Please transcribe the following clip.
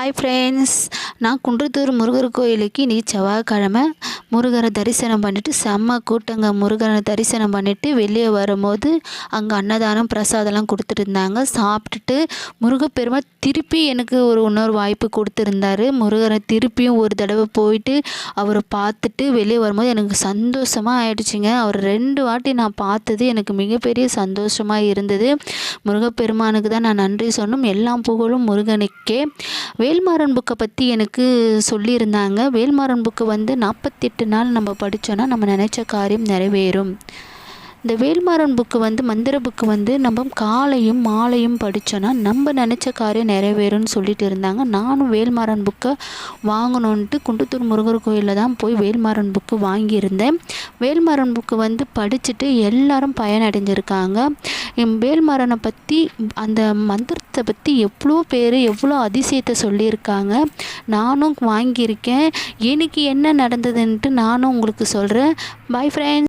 Hi friends நான் குன்றத்தூர் முருகர் கோயிலுக்கு நீ செவ்வாய்க்கிழமை முருகரை தரிசனம் பண்ணிவிட்டு செம்ம கூட்டங்க. முருகரை தரிசனம் பண்ணிவிட்டு வெளியே வரும்போது அங்கே அன்னதானம் பிரசாதம்லாம் கொடுத்துருந்தாங்க. சாப்பிட்டுட்டு முருகப்பெருமாள் திருப்பி எனக்கு ஒரு இன்னொரு வாய்ப்பு கொடுத்துருந்தாரு. முருகரை திருப்பியும் ஒரு தடவை போயிட்டு அவரை பார்த்துட்டு வெளியே வரும்போது எனக்கு சந்தோஷமாக ஆயிடுச்சுங்க. அவர் ரெண்டு வாட்டி நான் பார்த்தது எனக்கு மிகப்பெரிய சந்தோஷமாக இருந்தது. முருகப்பெருமானுக்கு தான் நான் நன்றி சொன்னோம் எல்லாம் புகழும் முருகனுக்கே. வேல்மாறன் புக்கை பற்றி எனக்கு சொல்லியிருந்தாங்க. வேல்மாறன் புக்கு வந்து நாற்பத்தெட்டு நாள் நம்ம படித்தோன்னா நம்ம நினச்ச காரியம் நிறைவேறும். இந்த வேல்மாறன் புக்கு வந்து மந்திர புக்கு வந்து நம்ம காலையும் மாலையும் படித்தோன்னா நம்ம நினச்ச காரியம் நிறைவேறும்னு சொல்லிட்டு இருந்தாங்க. நானும் வேல்மாறன் புக்கை வாங்கணுன்ட்டு குண்டத்தூர் முருகர் கோயிலில் தான் போய் வேல்மாறன் புக்கு வாங்கியிருந்தேன். வேல்மாறன் புக்கு வந்து படிச்சுட்டு எல்லாரும் பயனடைஞ்சிருக்காங்க. வேல்மாறனை பற்றி அந்த மந்திரத்தை பற்றி எவ்வளோ பேர் எவ்வளோ அதிசயத்தை சொல்லியிருக்காங்க. நானும் வாங்கியிருக்கேன். எனக்கு என்ன நடந்ததுன்ட்டு நானும் உங்களுக்கு சொல்கிறேன் பாய் ஃப்ரெண்ட்ஸ்